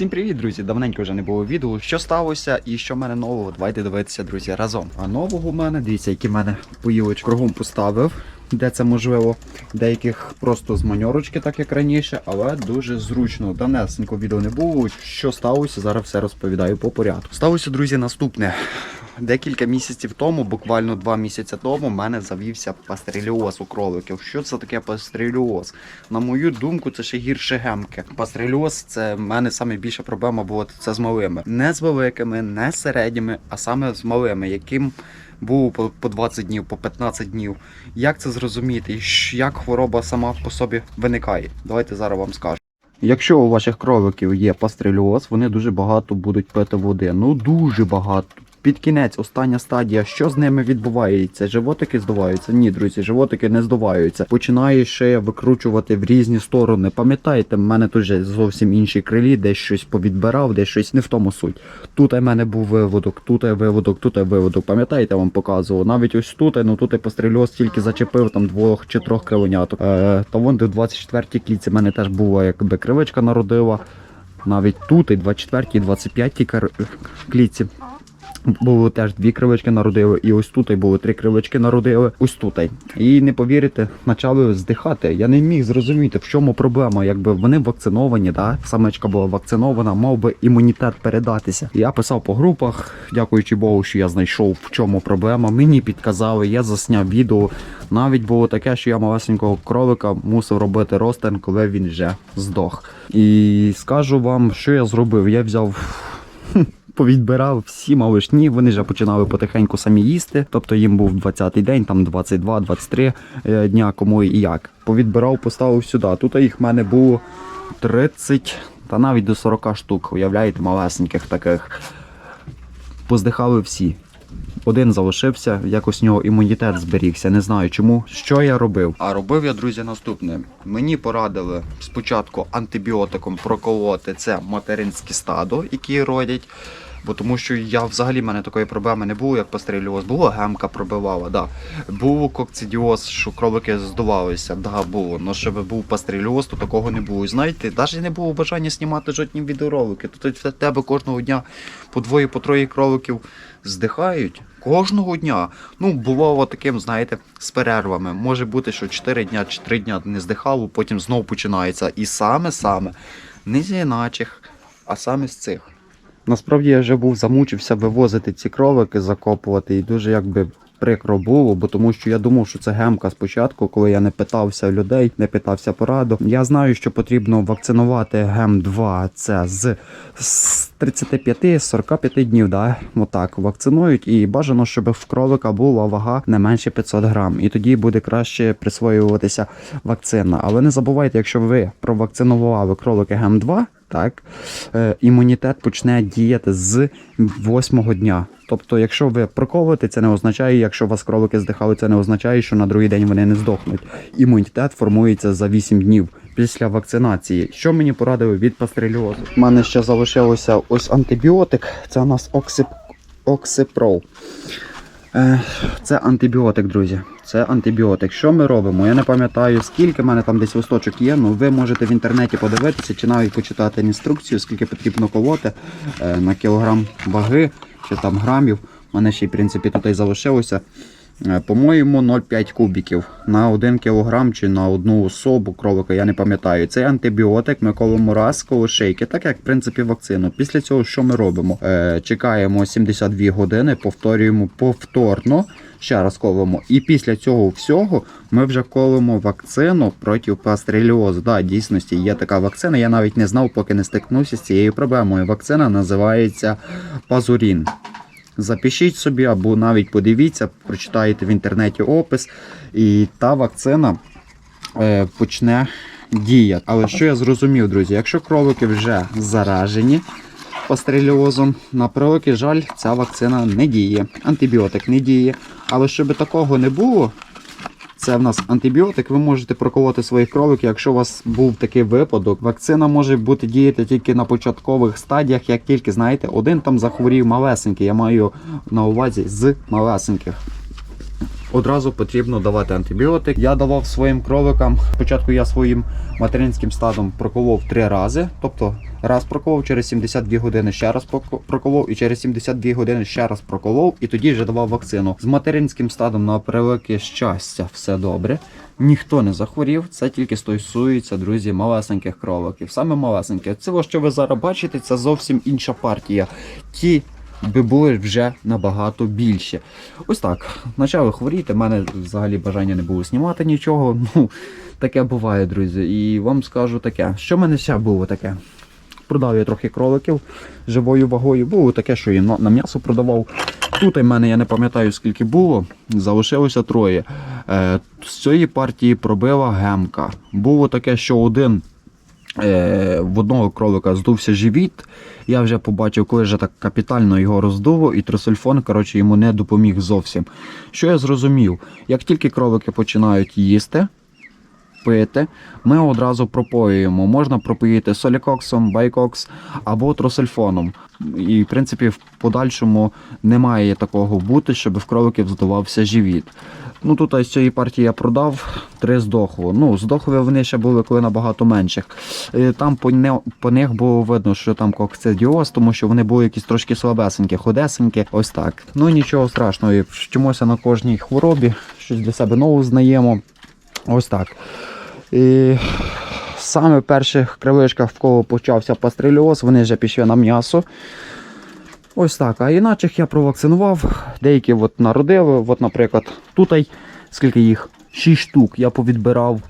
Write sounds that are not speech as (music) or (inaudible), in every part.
Всім привіт, друзі! Давненько вже не було відео. Що сталося і що в мене нового? Давайте дивитися, друзі, разом. А нового в мене, дивіться, які в мене поїлочки кругом поставив, де це можливо. Деяких просто з маньорочки, так як раніше, але дуже зручно. Давнесенько відео не було. Що сталося? Зараз все розповідаю по порядку. Сталося, друзі, наступне. Декілька місяців тому, буквально два місяці тому, в мене завівся пастреліоз у кроликів. Що це таке пастреліоз? На мою думку, це ще гірше гемки. Пастреліоз це в мене саме більша проблема була це з малими. Не з великими, не з середніми, а саме з малими, яким було по, по 20 днів, по 15 днів. Як це зрозуміти? Як хвороба сама по собі виникає? Давайте зараз вам скажу. Якщо у ваших кроликів є пастреліоз, вони дуже багато будуть пити води. Ну дуже багато. Під кінець, остання стадія, що з ними відбувається? Животики здуваються? Ні, друзі, животики не здуваються. Починає ще викручувати в різні сторони. Пам'ятаєте, в мене тут же зовсім інші крилі, десь щось повідбирав, десь щось не в тому суть. Тут у мене був виводок, тут виводок, тут виводок. Пам'ятаєте, вам показував. Навіть ось тут, ну тут і пострільоз тільки зачепив там двох чи трьох кривеняток. Е, та вон де в 24-й клітці в мене теж була якби кривичка народила. Навіть тут і 24-й, і 25-й кар- клітці. Було теж дві кривички народили, і ось тут було три кривички народили, ось тут. І не повірите, почали здихати. Я не міг зрозуміти, в чому проблема. Якби вони вакциновані, да? самечка була вакцинована, мав би імунітет передатися. Я писав по групах, дякуючи Богу, що я знайшов в чому проблема. Мені підказали, я засняв відео. Навіть було таке, що я малесенького кролика мусив робити ростен, коли він вже здох. І скажу вам, що я зробив. Я взяв повідбирав всі малишні, вони вже починали потихеньку самі їсти. Тобто їм був 20-й день, там 22-23 е, дня, кому і як. Повідбирав, поставив сюди. Тут їх в мене було 30 та навіть до 40 штук. Уявляєте, малесеньких таких. Поздихали всі. Один залишився, якось у нього імунітет зберігся. Не знаю чому. Що я робив? А робив я, друзі, наступне. Мені порадили спочатку антибіотиком проколоти це материнське стадо, які родять. Бо тому що я взагалі в мене такої проблеми не було, як пастреліоз. Було гемка пробивала, да. Було кокцидіоз, що кролики здувалися, да, було. Но щоб був пастреліоз, то такого не було. Знаєте, навіть не було бажання знімати жодні відеоролики. Тут в тебе кожного дня по двоє, по троє кроликів здихають. Кожного дня. Ну, бувало таким, знаєте, з перервами. Може бути, що 4 дня чи 3 дня не здихало, потім знов починається. І саме-саме, не з іначих, а саме з цих. Насправді я вже був замучився вивозити ці кролики, закопувати, і дуже якби прикро було, бо тому що я думав, що це гемка спочатку, коли я не питався людей, не питався пораду. Я знаю, що потрібно вакцинувати гем 2 це з 35-45 днів. Да? Отак вакцинують, і бажано, щоб в кролика була вага не менше 500 грам, і тоді буде краще присвоюватися вакцина. Але не забувайте, якщо ви провакцинували кролики гем 2 так, е, імунітет почне діяти з восьмого дня. Тобто, якщо ви проколите, це не означає, якщо у вас кролики здихали, це не означає, що на другий день вони не здохнуть. Імунітет формується за 8 днів після вакцинації. Що мені порадили від пастрельозу? У мене ще залишилося ось антибіотик. Це у нас оксип... оксипрол. Е, Це антибіотик, друзі. Це антибіотик. Що ми робимо? Я не пам'ятаю, скільки в мене там десь листочок є. Ну ви можете в інтернеті подивитися чи навіть почитати інструкцію, скільки потрібно колоти е, на кілограм ваги чи там грамів. У мене ще, в принципі, тут і залишилося. Е, По-моєму, 0,5 кубіків на 1 кілограм чи на одну особу кролика, я не пам'ятаю. Цей антибіотик ми колимо раз коло шийки, так як в принципі вакцину. Після цього що ми робимо? Е, чекаємо 72 години, повторюємо повторно. Ще раз колимо. І після цього всього ми вже колимо вакцину проти пастреліозу. Да, дійсності є така вакцина. Я навіть не знав, поки не стикнувся з цією проблемою. Вакцина називається Пазурін. Запишіть собі або навіть подивіться, прочитаєте в інтернеті опис, і та вакцина е, почне діяти. Але що я зрозумів, друзі, якщо кролики вже заражені пастреліозом, на превеликий жаль, ця вакцина не діє, антибіотик не діє. Але щоб такого не було, це в нас антибіотик. Ви можете проколоти своїх кроликів, якщо у вас був такий випадок. Вакцина може бути діяти тільки на початкових стадіях, як тільки, знаєте, один там захворів малесенький. Я маю на увазі з малесеньких. Одразу потрібно давати антибіотик. Я давав своїм кроликам. Спочатку я своїм материнським стадом проколов три рази. Тобто раз проколов, через 72 години ще раз проко- проколов, і через 72 години ще раз проколов, і тоді вже давав вакцину. З материнським стадом на превелике щастя, все добре. Ніхто не захворів, це тільки стосується, друзі, малесеньких кроликів. Саме малесеньке. Це, що ви зараз бачите, це зовсім інша партія. Ті би були вже набагато більше. Ось так. Почали хворіти, в мене взагалі бажання не було знімати нічого. (laughs) Ну, таке буває, друзі. І вам скажу таке. Що в мене ще було таке? Продав я трохи кроликів живою вагою. Було таке, що і на м'ясо продавав. Тут у мене я не пам'ятаю скільки було, залишилося троє. Е, з цієї партії пробила гемка. Було таке, що один в одного кролика здувся живіт. Я вже побачив, коли вже так капітально його роздуло, і трисульфон коротше, йому не допоміг зовсім. Що я зрозумів? Як тільки кролики починають їсти, пити, ми одразу пропоюємо. Можна пропоїти солікоксом, байкокс або тросельфоном. І, в принципі, в подальшому не має такого бути, щоб в кроликів здавався живіт. Ну тут з цієї партії я продав, три здохло. Ну, здохли вони ще були коли набагато менших. Е, Там по, не, по них було видно, що там кокцидіоз, тому що вони були якісь трошки слабесенькі, худесенькі, ось так. Ну нічого страшного, вчимося на кожній хворобі, щось для себе нового знаємо. Ось так. І саме в перших кривишках, в кого почався пастрильоз, вони вже пішли на м'ясо. Ось так. А іначе я провакцинував. Деякі от народили. От, наприклад, тут скільки їх? 6 штук я повідбирав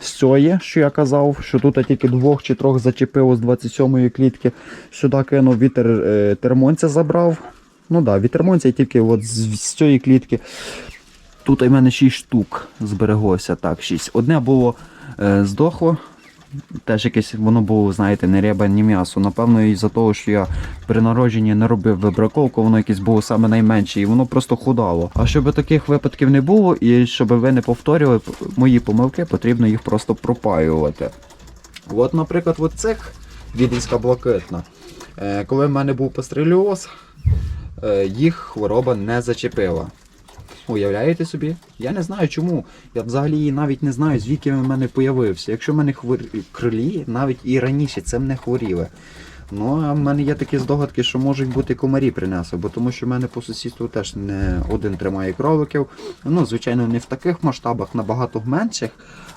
з цієї, що я казав, що тут тільки двох чи трьох зачепило з 27-ї клітки. Сюди кинув вітер е, термонця забрав. Ну так, да, від термонця тільки от з, з цієї клітки. Тут у мене 6 штук збереглося. Так, 6. Одне було е, здохло. Теж якесь воно було, знаєте, не риба, ні м'ясо. Напевно, із-за того, що я при народженні не робив вибраковку, воно якесь було саме найменше, і воно просто худало. А щоб таких випадків не було, і щоб ви не повторювали мої помилки, потрібно їх просто пропаювати. От, наприклад, от цих віденська блакитна. Е, коли в мене був пастрильоз, е, їх хвороба не зачепила. Уявляєте собі? Я не знаю чому. Я взагалі навіть не знаю, звідки він в мене появився. Якщо в мене хвор... крилі, навіть і раніше цим не хворіли. Ну, а в мене є такі здогадки, що можуть бути комарі принесли, бо тому що в мене по сусідству теж не один тримає кроликів. Ну, звичайно, не в таких масштабах, набагато менших,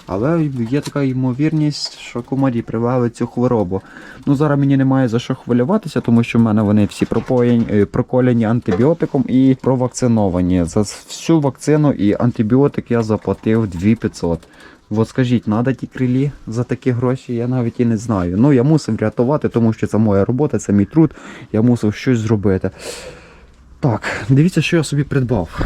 але є така ймовірність, що комарі привели цю хворобу. Ну, зараз мені немає за що хвилюватися, тому що в мене вони всі пропоєні, е, проколені антибіотиком і провакциновані. За всю вакцину і антибіотик я заплатив 2500. От скажіть, треба ті крилі за такі гроші, я навіть і не знаю. Ну, я мусив рятувати, тому що це моя робота, це мій труд, я мусив щось зробити. Так, дивіться, що я собі придбав.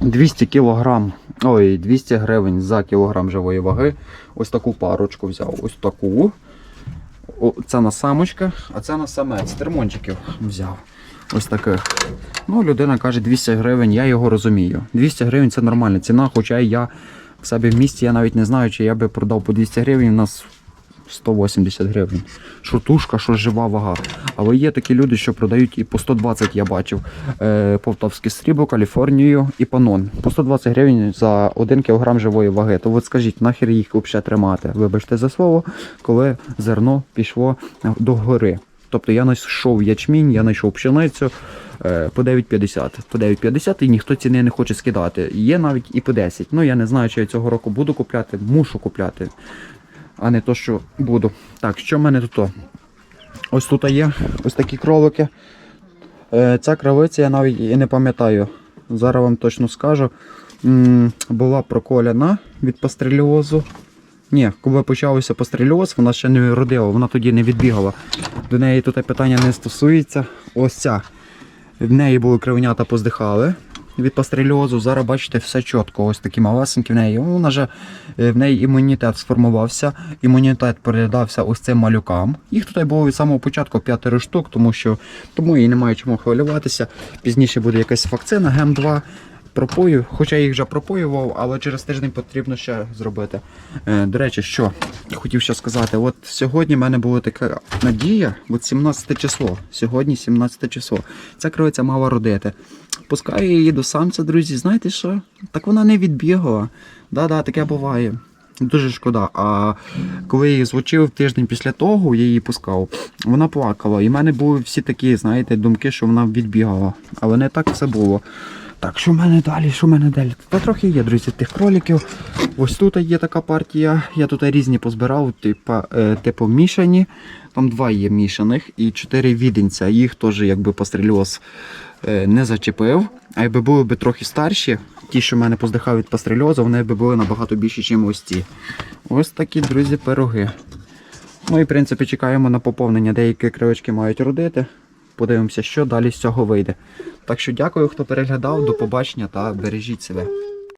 200 кілограм, ой, 200 гривень за кілограм живої ваги. Ось таку парочку взяв. Ось таку. О, це на самочка, а це на самець. Термончиків взяв. Ось таких. Ну, людина каже 200 гривень, я його розумію. 200 гривень це нормальна ціна, хоча я в себе в місті я навіть не знаю, чи я би продав по 200 гривень, у нас 180 гривень. Що тушка, що жива вага. Але є такі люди, що продають і по 120 я бачив. Е, Полтавське срібло, Каліфорнію і панон. По 120 гривень за 1 кг живої ваги. То от скажіть, нахер їх взагалі тримати? Вибачте за слово, коли зерно пішло до гори. Тобто я знайшов ячмінь, я знайшов пшеницю е, по 9,50. По 9,50 і ніхто ціни не хоче скидати. Є навіть і по 10. Ну я не знаю, чи я цього року буду купляти, мушу купляти, а не то, що буду. Так, що в мене тут? Ось тут є ось такі кролики. Е, Ця кравиця я навіть і не пам'ятаю. Зараз вам точно скажу. Була проколяна від пастрильозу. Ні, коли почався пастрильоз, вона ще не родила, вона тоді не відбігала. До неї тут питання не стосується. Ось ця. В неї були кривенята поздихали від пастрильозу. Зараз бачите, все чітко. Ось такі малесенькі в неї. Вона же, е, в неї імунітет сформувався, імунітет передався ось цим малюкам. Їх тут було від самого початку п'ятеро штук, тому що тому їй немає чому хвилюватися. Пізніше буде якась вакцина, ГЕМ-2. Пропою, хоча я їх вже пропоював, але через тиждень потрібно ще зробити. Е, до речі, що хотів ще сказати, от сьогодні в мене була така надія, от 17 число. Сьогодні 17 число. Ця кривиця мала родити. Пускаю її до самця, друзі. Знаєте що? Так вона не відбігала. Да-да, таке буває. Дуже шкода. А коли її звучив тиждень після того, я її пускав, вона плакала. І в мене були всі такі, знаєте, думки, що вона відбігала. Але не так все було. Так, що в мене далі? Що в мене далі? Та трохи є, друзі, тих кроліків. Ось тут є така партія. Я тут різні позбирав, типа, е, типу мішані. Там два є мішаних і чотири віденця. Їх теж якби пострільоз е, не зачепив. А якби були б трохи старші, ті, що в мене поздихав від пастрельозу, вони б були набагато більші, ніж ось ці. Ось такі, друзі, пироги. Ну і в принципі чекаємо на поповнення. Деякі кривочки мають родити. Подивимося, що далі з цього вийде. Так що дякую, хто переглядав. До побачення та бережіть себе.